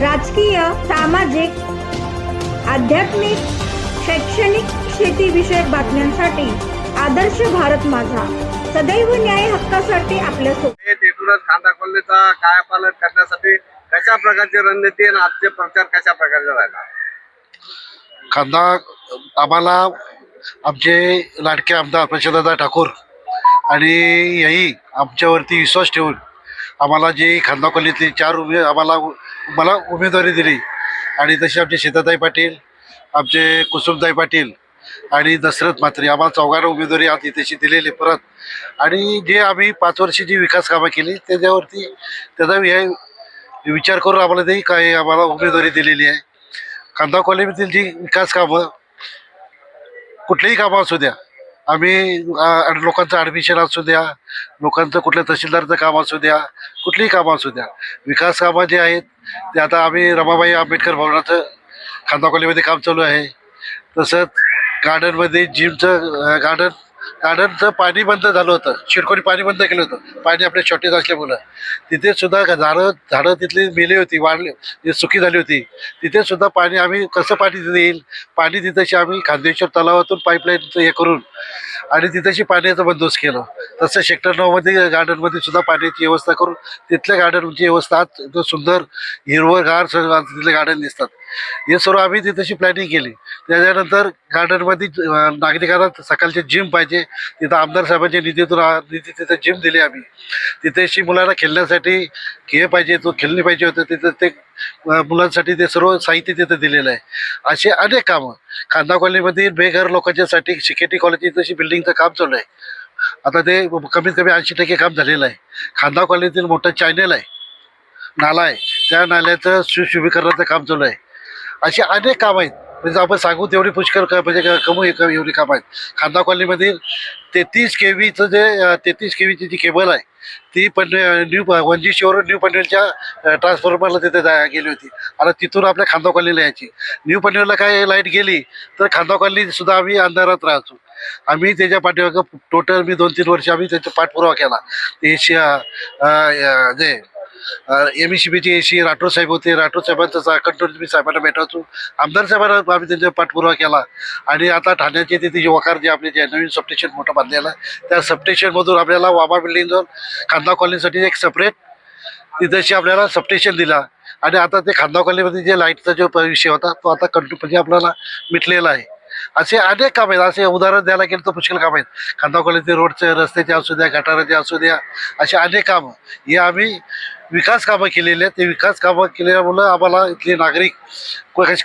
राजकीय सामाजिक आध्यात्मिक शैक्षणिक शेतीविषयक बातम्यांसाठी आदर्श भारत माझा. सदैव न्याय हक्कासाठी हे तिथूनच कांदा कोल्हेचा कायापालट करण्यासाठी कशा प्रकारची रणनीती आणि आजचे प्रचार कशा प्रकारचे राहिला? कांदा आम्हाला आमचे लाडके आमदार प्रशांतदा ठाकूर आणि याही आमच्यावरती विश्वास ठेवून आम्हाला जे खांदा कॉलनीतली चार आम्हाला मला उमेदवारी दिली. आणि तसे आमचे शेताताई पाटील आमचे कुसुमताई पाटील आणि दशरथ म्हात्रे आम्हाला चौघांना उमेदवारी आज इथेशी दिलेली परत. आणि जे आम्ही पाच वर्षी जी विकास कामं केली त्याच्यावरती त्याचा हे विचार करून आम्हाला ते काही आम्हाला उमेदवारी दिलेली आहे. कांदा कॉलनीतील जी विकास कामं कुठलीही कामं असू द्या आम्ही लोकांचं ॲडमिशन असू द्या लोकांचं कुठल्या तहसीलदारचं काम असू द्या कुठलीही कामं असू द्या. विकास कामं जे आहेत ते आता आम्ही रमाबाई आंबेडकर भवनाचं खांदाखोलीमध्ये काम चालू आहे. तसंच गार्डनमध्ये जिमचं गार्डन गार्डनचं पाणी बंद झालं होतं. शिरकोणी पाणी बंद केलं होतं. पाणी आपल्या शॉर्टेज असल्यामुळं. तिथे सुद्धा झाडं झाडं तिथली मेली होती वाढली सुखी सुकी झाली होती. तिथे सुद्धा पाणी आम्ही कसं पाणी तिथे येईल? पाणी तिथेशी आम्ही खांदेश्वर तलावातून पाईपलाईनचं हे करून आणि तिथेशी पाण्याचा बंदोबस्त केलं. तसं सेक्टर नऊमध्ये गार्डनमध्ये सुद्धा पाण्याची व्यवस्था करून तिथल्या गार्डनची व्यवस्था सुंदर हिरवं गार तिथले गार्डन दिसतात. हे सर्व आम्ही तिथेशी प्लॅनिंग केली. त्याच्यानंतर गार्डनमध्ये नागरिकांना सकाळचे जिम पाहिजे. तिथं आमदार साहेबांच्या निधीतून निधी तिथं जिम दिली आम्ही. तिथेशी मुलांना खेळण्यासाठी खेळ पाहिजे तो खेळणी पाहिजे होतं तिथं ते मुलांसाठी ते सर्व साहित्य तिथं दिलेलं आहे. असे अनेक कामं. खांदा कॉलनीमध्ये बेघर लोकांच्यासाठी शिकेटी कॉलेजची तशी बिल्डिंगचं काम चालू आहे. आता ते कमीत कमी ऐंशी टक्के काम झालेलं आहे. खांदा कॉलनीतील मोठं चॅनल आहे. नाला आहे. त्या नाल्याचं सुशुभीकरणाचं काम चालू आहे. अशी अनेक कामं आहेत. म्हणजे आपण सांगू तेवढी पुष्कळ म्हणजे कमू एवढी कामं आहेत. खांदा कॉलनीमधील तेहतीस के व्हीचं जे तेहतीस के व्हीची जी केबल आहे ती पण न्यू वन जी शिवरून न्यू पनवेलच्या ट्रान्सफॉर्मरला तिथे जा गेली होती. आता तिथून आपल्या खांदा कॉलनीला यायची. न्यू पनवेलला काय लाइट गेली तर खांदा कॉलनी सुद्धा आम्ही अंधारात राहतो. आम्ही त्याच्या पाठीमागं टोटल मी दोन तीन वर्ष आम्ही त्याचा पाठपुरावा केला. एशिया जे एम ई सी बीचे एशी राठोड साहेब होते. राठोड साहेबांचा कंट्रोल मी साहेबांना भेटायचो. आमदार साहेबांना आम्ही त्यांचा पाठपुरावा केला. आणि आता ठाण्याचे तिथे जे वकार जे आपले जे नवीन सबस्टेशन मोठं बांधलेलं आहे त्या सबस्टेशनमधून आपल्याला वाबा बिल्डिंग खांदा कॉलनीसाठी एक सेपरेट तिथेशी आपल्याला सबस्टेशन दिला. आणि आता ते खांदा कॉलनीमध्ये जे लाईटचा जो विषय होता तो आता कंटिन्यू म्हणजे आपल्याला मिटलेला आहे. असे अनेक काम आहेत. असे उदाहरण द्यायला गेलं तर पुष्कळ काम आहेत. खांदा कॉलनीचे रोडचे रस्त्याचे असू द्या गटाराचे असू द्या असे अनेक कामं. हे आम्ही विकास कामं केलेली आहेत. ते विकास कामं केल्यामुळं आम्हाला इथले नागरिक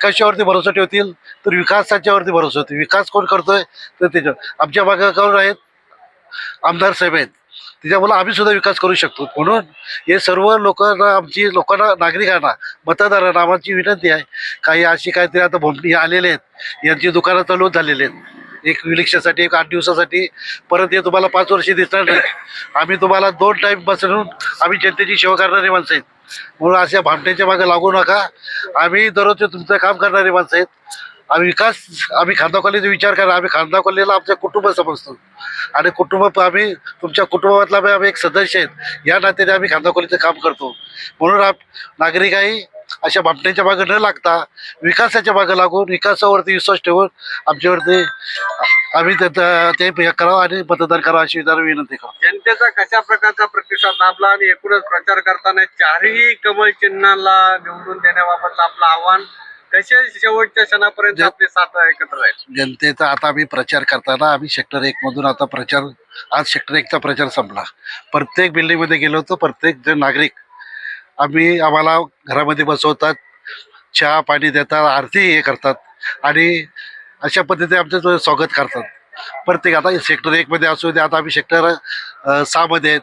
कशावरती भरोसा ठेवतील? तर विकासाच्यावरती भरोसा होते विकास कोण करतोय? तर त्याच्या आमच्या मागं कोण आहेत? आमदार साहेब आहेत. त्याच्यामुळे आम्ही सुद्धा विकास करू शकतो. म्हणून हे सर्व लोकांना आमची लोकांना नागरिकांना मतदारांना आमची विनंती आहे. काही अशी काहीतरी आता भोमटी आलेले आहेत. यांची दुकानं चालू झालेली आहेत. एक विलिक्षासाठी एक आठ दिवसासाठी. परत हे तुम्हाला पाच वर्ष दिसणार नाही. आम्ही तुम्हाला दोन टाईम बसून आम्ही जनतेची सेवा करणारी माणसं आहेत. म्हणून अशा भामट्यांच्या मागे लागू नका. आम्ही दररोज तुमचं काम करणारी माणसं आहेत. आम्ही विकास आम्ही खांदा विचार करा. आम्ही खांदा कॉलनीला आमचं कुटुंब समजतो. आणि कुटुंब आम्ही तुमच्या कुटुंबातला आम्ही एक सदस्य आहेत. या नात्याने आम्ही खांदा काम करतो. म्हणून आप नागरिकही अशा भामट्यांच्या मागे न लागता विकासाच्या मागे लागून विकासावरती विश्वास ठेवून आमच्यावरती आम्ही ते हे करावं आणि मतदान करावं अशी विनंती करतो. जनतेचा कशा प्रकारचा प्रतिसाद लाभला आणि एकूणच प्रचार करताना चारही कमळ चिन्हाला निवडून देण्याबाबत आपलं आव्हान कसे शेवटच्या क्षणापर्यंत जन- आपले साथ एकत्र राहील? जनतेचा आता आम्ही प्रचार करताना आम्ही सेक्टर एक मधून आता प्रचार आज सेक्टर एकचा प्रचार संपला. प्रत्येक बिल्डिंगमध्ये गेलो होतो प्रत्येक जण नागरिक आम्ही आम्हाला घरामध्ये बसवतात चहा पाणी देतात आरती हे करतात आणि अशा पद्धतीने आमचं स्वागत करतात. प्रत्येक आता सेक्टर एकमध्ये असू दे आता आम्ही सेक्टर सहामध्ये आहेत.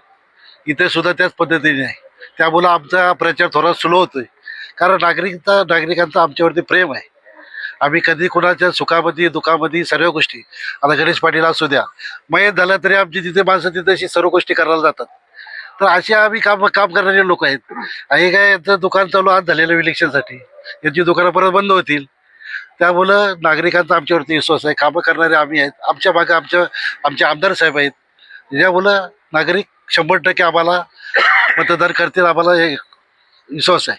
इथे सुद्धा त्याच पद्धतीने आहे. त्यामुळं आमचा प्रचार थोडा स्लो होतोय. कारण नागरिकता नागरिकांचा आमच्यावरती प्रेम आहे. आम्ही कधी कुणाच्या सुखामध्ये दुखामध्ये सर्व गोष्टी आता गणेश पाटील असू द्या मयत झालं तरी आमची तिथे माणसं तिथे अशी सर्व गोष्टी करायला जातात. तर असे आम्ही काम काम करणारे लोक आहेत. हे काय यांचं दुकान चालू आज झालेलं इलेक्शनसाठी यांची दुकानं परत बंद होतील. त्यामुळं नागरिकांचा आमच्यावरती विश्वास आहे. कामं करणारे आम्ही आहेत. आमच्या मागे आमच्या आमचे आमदार साहेब आहेत. त्यामुळं नागरिक शंभर टक्के आम्हाला मतदान करतील. आम्हाला हे विश्वास आहे.